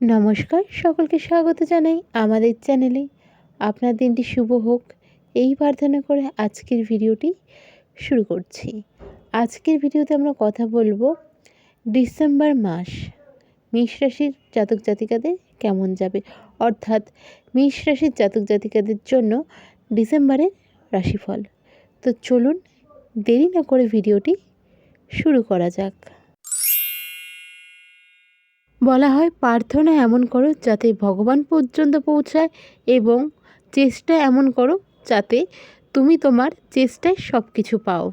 নমস্কার, সকলকে স্বাগত জানাই আমাদের চ্যানেলে। আপনার দিনটি শুভ হোক। এই প্রার্থনা করে আজকের ভিডিওটি শুরু করছি। আজকের ভিডিওতে আমরা কথা বলব ডিসেম্বর মাস, মেষ রাশির জাতক জাতিকাদের কেমন যাবে? অর্থাৎ মেষ রাশির জাতক জাতিকাদের জন্য ডিসেম্বরের রাশিফল। তো চলুন দেরি না করে ভিডিওটি শুরু করা যাক। বলা হয়, প্রার্থনা এমন করো যাতে ভগবান পর্যন্ত পৌঁছায় এবং চেষ্টা এমন করো যাতে তুমি তোমার চেষ্টায় সব কিছু পাও।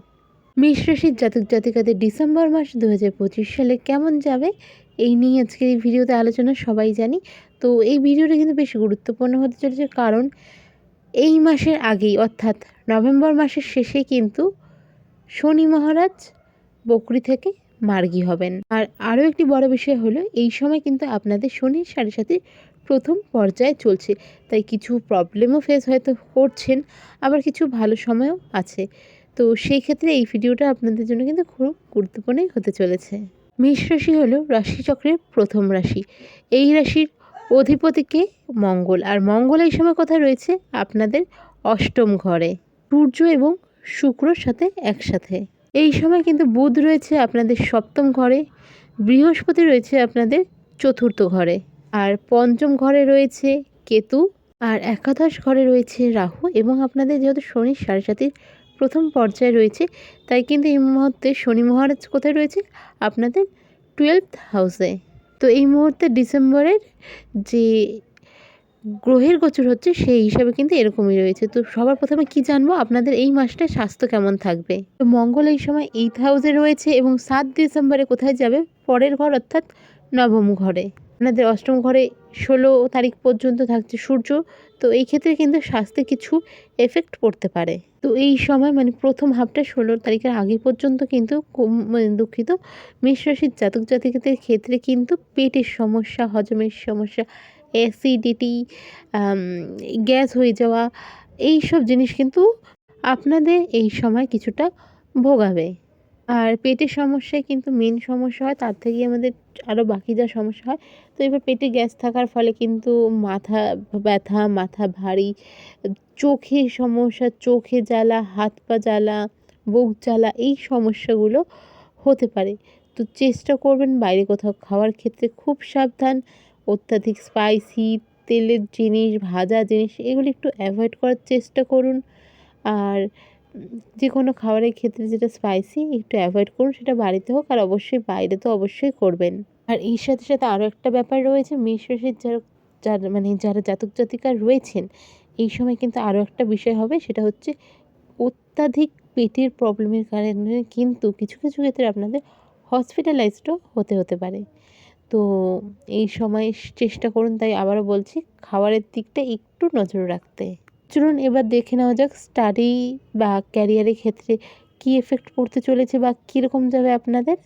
মেষ রাশির জাতক জাতিকাদের ডিসেম্বর মাস দু হাজার পঁচিশ সালে কেমন যাবে, এই নিয়ে আজকের এই ভিডিওতে আলোচনা সবাই জানি। তো এই ভিডিওটা কিন্তু বেশ গুরুত্বপূর্ণ হতে চলেছে কারণ এই মাসের আগেই, অর্থাৎ নভেম্বর মাসের শেষে কিন্তু শনি মহারাজ বকরি থেকে মার্গী হবেন। আর আরও একটি বড় বিষয় হলো, এই সময় কিন্তু আপনাদের শনির সাড়ে সাথে প্রথম পর্যায়ে চলছে। তাই কিছু প্রবলেমও ফেস হয়তো করছেন, আবার কিছু ভালো সময়ও আছে। তো সেই ক্ষেত্রে এই ভিডিওটা আপনাদের জন্য কিন্তু খুব গুরুত্বপূর্ণই হতে চলেছে। মেষ রাশি হলো রাশিচক্রের প্রথম রাশি। এই রাশির অধিপতিকে মঙ্গল। আর মঙ্গল এই সময় কথা রয়েছে? আপনাদের অষ্টম ঘরে। সূর্য এবং শুক্রর সাথে একসাথে। এই সময় কিন্তু বুধ রয়েছে আপনাদের সপ্তম ঘরে, বৃহস্পতি রয়েছে আপনাদের চতুর্থ ঘরে, আর পঞ্চম ঘরে রয়েছে কেতু, আর একাদশ ঘরে রয়েছে রাহু এবং আপনাদের যেহেতু শনি সাড়ে প্রথম পর্যায়ে রয়েছে, তাই কিন্তু এই মুহূর্তে শনি মহারাজ কোথায় রয়েছে? আপনাদের টুয়েলভ হাউসে তো এই মুহূর্তে ডিসেম্বরের যে গ্রহের গোচর হচ্ছে সেই হিসাবে কিন্তু এরকমই রয়েছে। তো সবার প্রথমে কি জানব? আপনাদের এই মাসটায় স্বাস্থ্য কেমন থাকবে? তো মঙ্গল এই সময় এইট হাউসে রয়েছে এবং সাত ডিসেম্বরে কোথায় যাবে? পরের ঘর অর্থাৎ নবম ঘরে। আপনাদের অষ্টম ঘরে ষোলো তারিখ পর্যন্ত থাকছে সূর্য। তো এই ক্ষেত্রে কিন্তু স্বাস্থ্যে কিছু এফেক্ট পড়তে পারে। তো এই সময় মানে প্রথম হাফটা ষোলো তারিখের আগে পর্যন্ত কিন্তু মানে দুঃখিত মেষ রাশির জাতক জাতিকাদের ক্ষেত্রে কিন্তু পেটের সমস্যা, হজমের সমস্যা অ্যাসিডিটি গ্যাস হয়ে যাওয়া এই সব জিনিস কিন্তু আপনাদের এই সময় কিছুটা ভোগাবে। আর পেটের সমস্যায় কিন্তু মেন সমস্যা হয়, তার থেকেই আমাদের আরও বাকি যা সমস্যা হয়, তো এবার পেটে গ্যাস থাকার ফলে কিন্তু মাথা ব্যথা, মাথা ভারী, চোখে সমস্যা, চোখে জ্বালা, হাত পা জ্বালা, বুক জ্বালা, এই সমস্যাগুলো হতে পারে। তো চেষ্টা করবেন বাইরে কোথাও খাওয়ার ক্ষেত্রে খুব সাবধান অত্যাধিক স্পাইসি তেলের জিনিস, ভাজা জিনিস, এগুলি একটু অ্যাভয়েড করার চেষ্টা করুন। আর যে কোনো খাবারের ক্ষেত্রে যেটা স্পাইসি একটু অ্যাভয়েড করুন, সেটা বাড়িতে হোক আর অবশ্যই বাইরে তো অবশ্যই করবেন। আর এর সাথে সাথে আরও একটা ব্যাপার রয়েছে মেষ রাশির যারা যারা মানে যারা জাতক জাতিকা রয়েছেন, এই সময় কিন্তু আরও একটা বিষয় হবে, সেটা হচ্ছে অত্যাধিক পেটের প্রবলেমের কারণে কিন্তু কিছু কিছু ক্ষেত্রে আপনাদের হসপিটালাইজডও হতে হতে পারে। তো এই সময় চেষ্টা করুন, তাই আবারও বলছি, খাবারের দিকটা একটু নজর রাখতে। চলুন, এবার দেখে নেওয়া যাক স্টাডি বা ক্যারিয়ারের ক্ষেত্রে কী এফেক্ট পড়তে চলেছে বা কীরকম যাবে আপনাদের।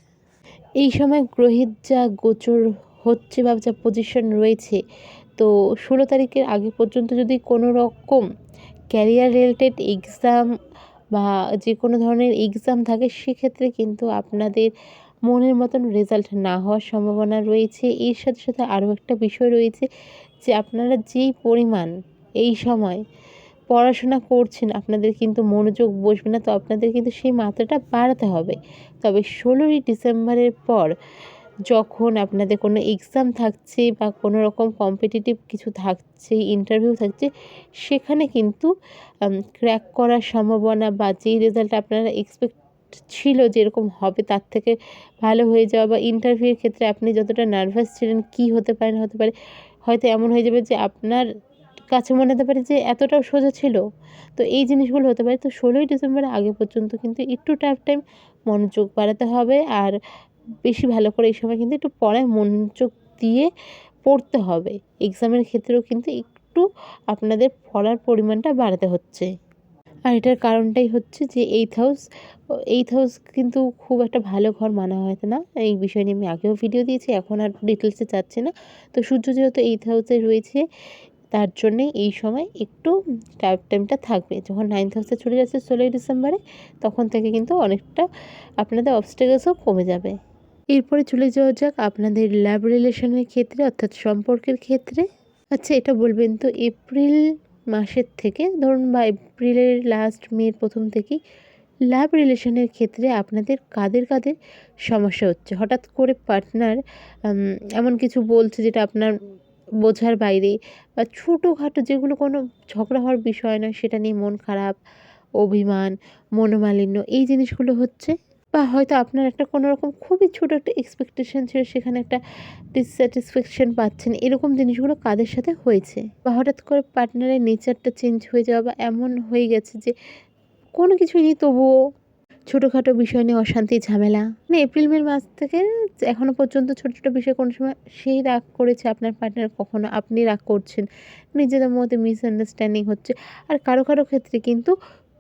এই সময় গ্রহের যা গোচর হচ্ছে বা যা পজিশন রয়েছে, তো ষোলো তারিখের আগে পর্যন্ত যদি কোনো রকম ক্যারিয়ার রিলেটেড এক্সাম বা যে কোনো ধরনের এক্সাম থাকে, সেক্ষেত্রে কিন্তু আপনাদের মনের মতন রেজাল্ট না হওয়ার সম্ভাবনা রয়েছে। এর সাথে সাথে আরও একটা বিষয় রয়েছে যে আপনারা যেই পরিমাণ এই সময় পড়াশোনা করছেন, আপনাদের কিন্তু মনোযোগ বসবে না। তো আপনাদের কিন্তু সেই মাত্রাটা বাড়াতে হবে। তবে ষোলোই ডিসেম্বরের পর যখন আপনাদের কোনো এক্সাম থাকছে বা কোনো রকম কম্পিটিটিভ কিছু থাকছে ইন্টারভিউ থাকছে, সেখানে কিন্তু ক্র্যাক করার সম্ভাবনা বা যেই রেজাল্ট আপনারা এক্সপেক্ট ছিল যেরকম হবে, তার থেকে ভালো হয়ে যাওয়া বা ইন্টারভিউয়ের ক্ষেত্রে আপনি যতটা নার্ভাস ছিলেন, কী হতে পারে, না হতে পারে, হয়তো এমন হয়ে যাবে যে আপনার কাছে মনে হতে পারে যে এতটাও সোজা ছিল। তো এই জিনিসগুলো হতে পারে। তো ষোলোই ডিসেম্বরের আগে পর্যন্ত কিন্তু একটু টাফ টাইম মনোযোগ বাড়াতে হবে আর বেশি ভালো করে এই সময় কিন্তু একটু পড়ায় মনোযোগ দিয়ে পড়তে হবে। এক্সামের ক্ষেত্রেও কিন্তু একটু আপনাদের পড়ার পরিমাণটা বাড়াতে হচ্ছে। আর এটার কারণটাই হচ্ছে যে এইথ হাউস এইথ হাউস কিন্তু খুব একটা ভালো ঘর মানা হয় না। এই বিষয় নিয়ে আমি আগেও ভিডিও দিয়েছি, এখন আর ডিটেলসে যাচ্ছে না। তো সূর্য যেহেতু এইথ হাউসে রয়েছে, তার জন্যে এই সময় একটু টাইপ টাইমটা থাকবে। যখন নাইন্থ হাউসে চলে যাচ্ছে ষোলোই ডিসেম্বরে তখন থেকে কিন্তু অনেকটা আপনাদের অবস্টেগলসও কমে যাবে। এরপরে চলে যাওয়া যাক আপনাদের ল্যাব রিলেশনের ক্ষেত্রে, অর্থাৎ সম্পর্কের ক্ষেত্রে। আচ্ছা এটা বলবেন তো এপ্রিল মাসের থেকে, ধরুন বা এপ্রিলের লাস্ট মের প্রথম থেকেই লাভ রিলেশনের ক্ষেত্রে আপনাদের কাদের কাদের সমস্যা হচ্ছে? হঠাৎ করে পার্টনার এমন কিছু বলছে যেটা আপনার বোঝার বাইরে বা ছোটোখাটো যেগুলো কোনো ঝগড়া হওয়ার বিষয় নয়, সেটা নিয়ে মন খারাপ, অভিমান, মনোমালিন্য, এই জিনিসগুলো হচ্ছে? বা হয়তো আপনার একটা কোনো রকম খুবই ছোটো একটা এক্সপেকটেশন ছিল, সেখানে একটা ডিসস্যাটিসফ্যাকশন পাচ্ছেন, এরকম জিনিসগুলো কাদের সাথে হয়েছে? বা হঠাৎ করে পার্টনারের নেচারটা চেঞ্জ হয়ে যাওয়া বা এমন হয়ে গেছে যে কোনো কিছুই নেই, তবুও ছোটোখাটো বিষয় নিয়ে অশান্তি, ঝামেলা? মানে এপ্রিল মের মাস থেকে এখনও পর্যন্ত ছোটো ছোটো বিষয় কোনো সময় সেই রাগ করেছে আপনার পার্টনার কখনো? আপনি রাগ করছেন, নিজেদের মধ্যে মিসআন্ডারস্ট্যান্ডিং হচ্ছে। আর কারও কারও ক্ষেত্রে কিন্তু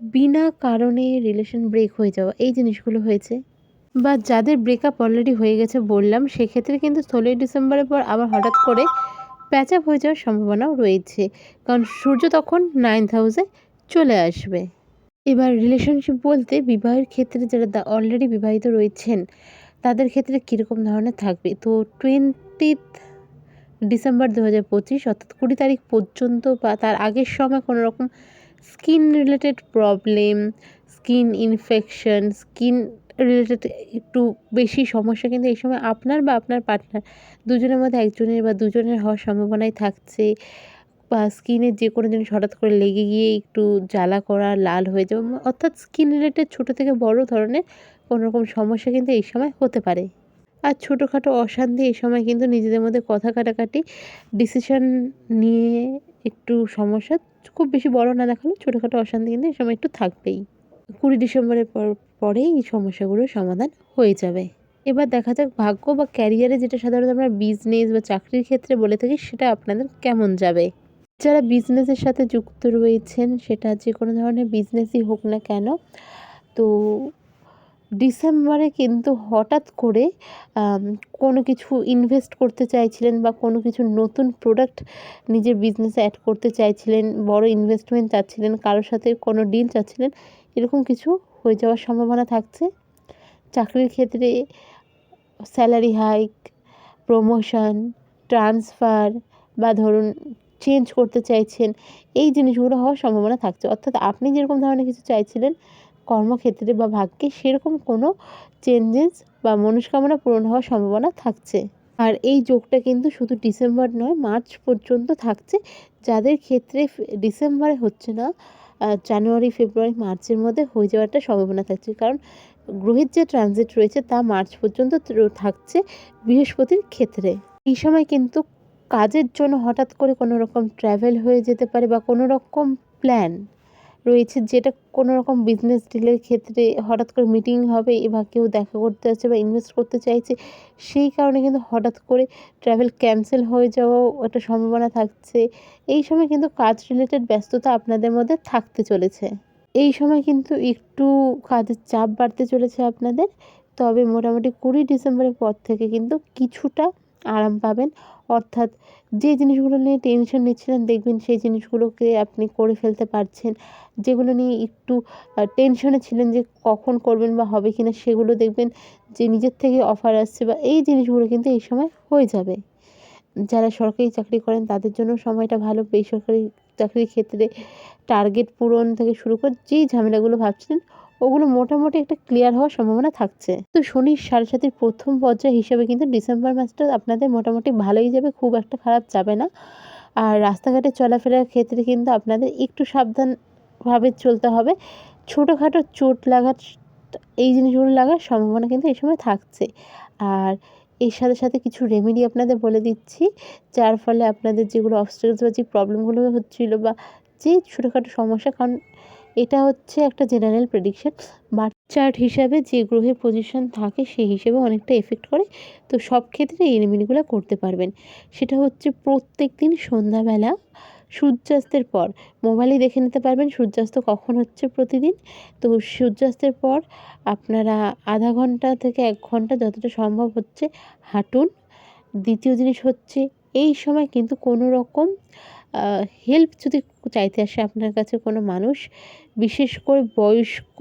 বিনা কারণে রিলেশন ব্রেক হয়ে যাওয়া, এই জিনিসগুলো হয়েছে। বা যাদের ব্রেকআপ অলরেডি হয়ে গেছে বললাম, সেক্ষেত্রে কিন্তু ষোলোই ডিসেম্বরের পর আবার হঠাৎ করে প্যাচ আপ হয়ে যাওয়ার সম্ভাবনাও রয়েছে। কারণ সূর্য তখন নাইন্থ হাউসে চলে আসবে। এবার রিলেশনশিপ বলতে বিবাহের ক্ষেত্রে যারা দা অলরেডি বিবাহিত রয়েছেন, তাদের ক্ষেত্রে কীরকম ধরনের থাকবে? তো টোয়েন্টিথ ডিসেম্বর দু হাজার পঁচিশ, অর্থাৎ কুড়ি তারিখ পর্যন্ত বা তার আগের সময় কোনো রকম skin related problem skin infection skin related একটু বেশি সমস্যা কিন্তু এই সময় আপনার বা আপনার পার্টনার দুজনের মধ্যে একজনের বা দুজনের হওয়ার সম্ভাবনাই থাকছে। বা স্কিনের যে কোনো জিনিস হঠাৎ করে লেগে গিয়ে একটু জ্বালা করা, লাল হয়ে যাওয়া অর্থাৎ স্কিন রিলেটেড ছোটো থেকে বড় ধরনের কোনো রকম সমস্যা কিন্তু এই সময় হতে পারে। আর ছোটোখাটো অশান্তি এই সময় কিন্তু নিজেদের মধ্যে কথা কাটাকাটি ডিসিশন নিয়ে একটু সমস্যা খুব বেশি বড় না দেখাল ছোটোখাটো অশান্তি কিন্তু এই সময় একটু থাকবেই। কুড়ি ডিসেম্বরের পর, পরেই এই সমস্যাগুলোর সমাধান হয়ে যাবে। এবার দেখা যাক ভাগ্য বা ক্যারিয়ারে যেটা সাধারণত আমরা বিজনেস বা চাকরির ক্ষেত্রে বলে থাকি, সেটা আপনাদের কেমন যাবে? যারা বিজনেসের সাথে যুক্ত রয়েছেন, সেটা যে কোনো ধরনের বিজনেসই হোক না কেন, তো ডিসেম্বরে কিন্তু হঠাৎ করে কোনো কিছু ইনভেস্ট করতে চাইছিলেন বা কোনো কিছু নতুন প্রোডাক্ট নিজের বিজনেসে অ্যাড করতে চাইছিলেন, বড় ইনভেস্টমেন্ট চাচ্ছিলেন, কারোর সাথে কোনো ডিল চাচ্ছিলেন, এরকম কিছু হয়ে যাওয়ার সম্ভাবনা থাকছে। চাকরির ক্ষেত্রে স্যালারি হাইক প্রমোশন ট্রান্সফার বা ধরুন চেঞ্জ করতে চাইছেন, এই জিনিসগুলো হওয়ার সম্ভাবনা থাকছে। অর্থাৎ আপনি যেরকম ধরনের কিছু চাইছিলেন কর্মক্ষেত্রে বা ভাগ্যে সেরকম কোনো চেঞ্জেস বা মনস্কামনা পূরণ হওয়ার সম্ভাবনা থাকছে। আর এই যোগটা কিন্তু শুধু ডিসেম্বর নয়, মার্চ পর্যন্ত থাকছে। যাদের ক্ষেত্রে ডিসেম্বরে হচ্ছে না জানুয়ারি, ফেব্রুয়ারি, মার্চের মধ্যে হয়ে যাওয়ার একটা সম্ভাবনা থাকছে। কারণ গ্রহের যে ট্রানজিট রয়েছে তা মার্চ পর্যন্ত থাকছে বৃহস্পতির ক্ষেত্রে। এই সময় কিন্তু কাজের জন্য হঠাৎ করে কোনো রকম ট্র্যাভেল হয়ে যেতে পারে বা কোনো রকম প্ল্যান রয়েছে যেটা কোনো রকম বিজনেস ডিলের ক্ষেত্রে হঠাৎ করে মিটিং হবে বা কেউ দেখা করতে যাচ্ছে বা ইনভেস্ট করতে চাইছে, সেই কারণে কিন্তু হঠাৎ করে ট্রাভেল ক্যান্সেল হয়ে যাওয়াও একটা সম্ভাবনা থাকছে। এই সময় কিন্তু কাজ রিলেটেড ব্যস্ততা আপনাদের মধ্যে থাকতে চলেছে। এই সময় কিন্তু একটু কাজের চাপ বাড়তে চলেছে আপনাদের। তবে মোটামুটি কুড়ি ডিসেম্বরের পর থেকে কিন্তু কিছুটা আরাম পাবেন। অর্থাৎ যে জিনিসগুলো নিয়ে টেনশন নিচ্ছিলেন, দেখবেন সেই জিনিসগুলোকে আপনি করে ফেলতে পারছেন। যেগুলো নিয়ে একটু টেনশনে ছিলেন যে কখন করবেন বা হবে কি না সেগুলো দেখবেন যে নিজের থেকে অফার আসছে বা এই জিনিসগুলো কিন্তু এই সময় হয়ে যাবে। যারা সরকারি চাকরি করেন, তাদের জন্য সময়টা ভালো। বেসরকারি চাকরির ক্ষেত্রে টার্গেট পূরণ থেকে শুরু করে যেই ঝামেলাগুলো ভাবছিলেন ওগুলো মোটামুটি একটা ক্লিয়ার হওয়ার সম্ভাবনা থাকছে। তো শনির সাড়ে সাথের প্রথম পর্যায় হিসাবে কিন্তু ডিসেম্বর মাসটা আপনাদের মোটামুটি ভালোই যাবে, খুব একটা খারাপ যাবে না। আর রাস্তাঘাটে চলাফেরার ক্ষেত্রে কিন্তু আপনাদের একটু সাবধানভাবে চলতে হবে। ছোটোখাটো চোট লাগার এই জিনিসগুলো লাগার সম্ভাবনা কিন্তু এই সময় থাকছে। আর এর সাথে সাথে কিছু রেমেডি আপনাদের বলে দিচ্ছি, যার ফলে আপনাদের যেগুলো অবস্ট্রাকলস বা যে প্রবলেমগুলো হচ্ছিল বা যে ছোটোখাটো সমস্যা কারণ এটা হচ্ছে একটা জেনারেল প্রেডিকশন বার্থ চার্ট হিসাবে যে গ্রহের পজিশন থাকে সেই হিসেবে অনেকটা এফেক্ট করে। তো সব ক্ষেত্রে এই রেমেডিগুলো করতে পারবেন। সেটা হচ্ছে প্রত্যেক দিন সন্ধ্যাবেলা সূর্যাস্তের পর। মোবাইলে দেখে নিতে পারবেন সূর্যাস্ত কখন হচ্ছে প্রতিদিন। তো সূর্যাস্তের পর আপনারা আধা ঘণ্টা থেকে এক ঘণ্টা যতটা সম্ভব হচ্ছে হাঁটুন। দ্বিতীয় জিনিস হচ্ছে এই সময় কিন্তু কোনো রকম হেল্প যদি চাইতে আসে আপনার কাছে কোনো মানুষ, বিশেষ করে বয়স্ক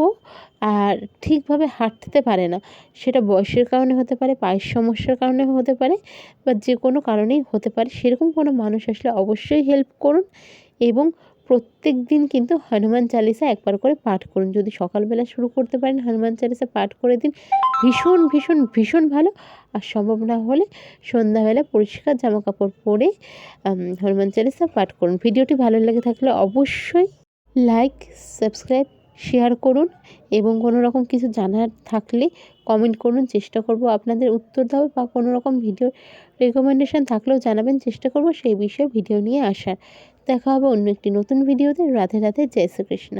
আর ঠিকভাবে হাঁটতে পারে না, সেটা বয়সের কারণে হতে পারে, পায়ের সমস্যার কারণে হতে পারে বা যে কোনো কারণেই হতে পারে, সেরকম কোনো মানুষ আসলে অবশ্যই হেল্প করুন এবং প্রত্যেক দিন কিন্তু হনুমান চালিসা একবার করে পাঠ করুন। যদি সকালবেলা শুরু করতে পারেন, হনুমান চালিসা পাঠ করে দিন। ভীষণ ভীষণ ভীষণ ভালো। আর সম্ভব না হলে সন্ধ্যাবেলা পরিষ্কার জামা কাপড় পরে হনুমান চালিসা পাঠ করুন। ভিডিওটি ভালো লেগে থাকলে অবশ্যই লাইক, সাবস্ক্রাইব, শেয়ার করুন এবং কোনো রকম কিছু জানার থাকলে কমেন্ট করুন। চেষ্টা করব আপনাদের উত্তর দেওয়ার বা কোনো রকম ভিডিও রেকমেন্ডেশন থাকলেও জানাবেন। চেষ্টা করব সেই বিষয়ে ভিডিও নিয়ে আসার। দেখা হবে অন্য একটি নতুন ভিডিওতে। রাধে রাধে জয় শ্রীকৃষ্ণ।